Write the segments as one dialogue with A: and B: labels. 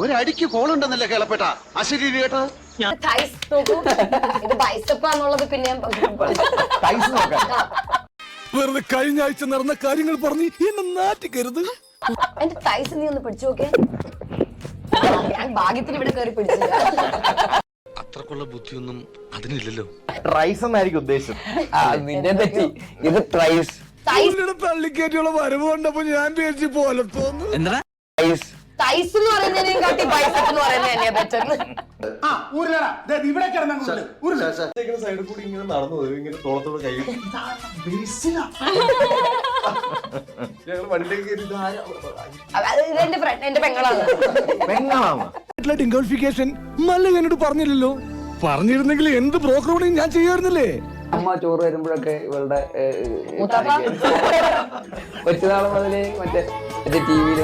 A: ഒരടിക്ക് കോളുണ്ടെന്നല്ലേ കേളപ്പെട്ട? അശരീരി കേട്ടത്?
B: ഇത് ബൈസപ്പാന്നുള്ളത് പിന്നെ
C: വെറുതെ കഴിഞ്ഞ ആഴ്ച നടന്ന കാര്യങ്ങൾ പറഞ്ഞ് എന്നെ നാട്ടിക്കരുത്
B: എന്റെ തൈസ് നീ ഒന്ന് പിടിച്ചു നോക്കേ ഞാൻ ഭാഗ്യത്തിന് ഇവിടെ കയറി പിടിച്ചില്ല.
D: അത്രക്കുള്ള ബുദ്ധിയൊന്നും അതിനില്ലല്ലോ.
E: ട്രൈസ് എന്നായിരിക്കും ഉദ്ദേശം.
F: നിന്റെ തെറ്റി. ഇത് ട്രൈസ്
C: തള്ളിക്കയറ്റിയുള്ള വരവ് കണ്ടപ്പോ ഞാൻ പേടിച്ച് പോലെ
B: എന്താ? എന്ന് പറയുന്നതിനെയും കാട്ടി ബൈസപ്പ് എന്ന് പറയുന്നത് തന്നെയാ ബെറ്റർ
E: സൈഡിൽ കൂടി ഇങ്ങനെ നടന്നു ഇങ്ങനെ തോളത്തോട് കൈ ഞങ്ങൾ വണ്ടിയിൽ കയറി ഇത് ആരാ?
B: ഇത് എന്റെ ഫ്രണ്ട് എന്റെ പെങ്ങളാണ്.
C: മല്ല എന്നോട് പറഞ്ഞില്ലല്ലോ. പറഞ്ഞിരുന്നെങ്കിൽ എന്ത് ബ്രോക്കർ ഞാൻ ചെയ്യുമായിരുന്നില്ലേ
F: അമ്മ ചോറ് വരുമ്പോഴൊക്കെ ഇവളുടെ? കൊച്ചുനാൾ മുതലേ മറ്റേ മറ്റേ ടി വിയിൽ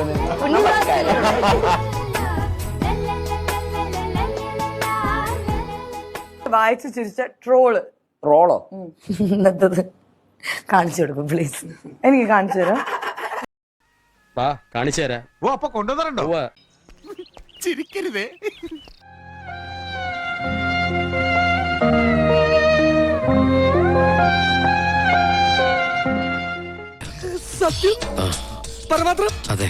G: വായിച്ചു ചിരിച്ച ട്രോൾ.
F: ട്രോളോ?
G: ഇന്നത്തത് കാണിച്ചു കൊടുക്കും പ്ലീസ് എനിക്ക് കാണിച്ചു തരാം.
D: വാ കാണിച്ചു തരാം.
A: ഓ അപ്പൊ കൊണ്ടുവന്നോ
C: ചിരിക്കരുതേ. സത്യം? പരമാത്രം?
D: അതെ.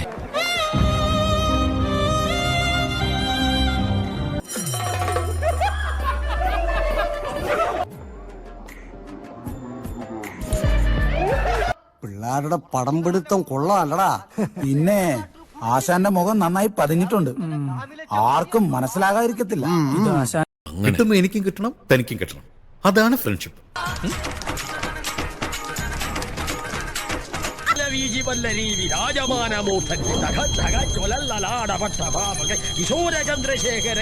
H: പിള്ളേരുടെ പടം പിടുത്തം കൊള്ളാല്ലടാ. പിന്നെ ആശാന്റെ മുഖം നന്നായി പതിഞ്ഞിട്ടുണ്ട്. ആർക്കും മനസ്സിലാകാതിരിക്കത്തില്ല. ഇത് ആശാൻ
I: കിട്ടുമ്പോ എനിക്കും കിട്ടണം തനിക്കും കിട്ടണം. അതാണ് ഫ്രണ്ട്ഷിപ്പ്
C: വിരാജമാനമൂർത്തൻ കിശോര ചന്ദ്രശേഖര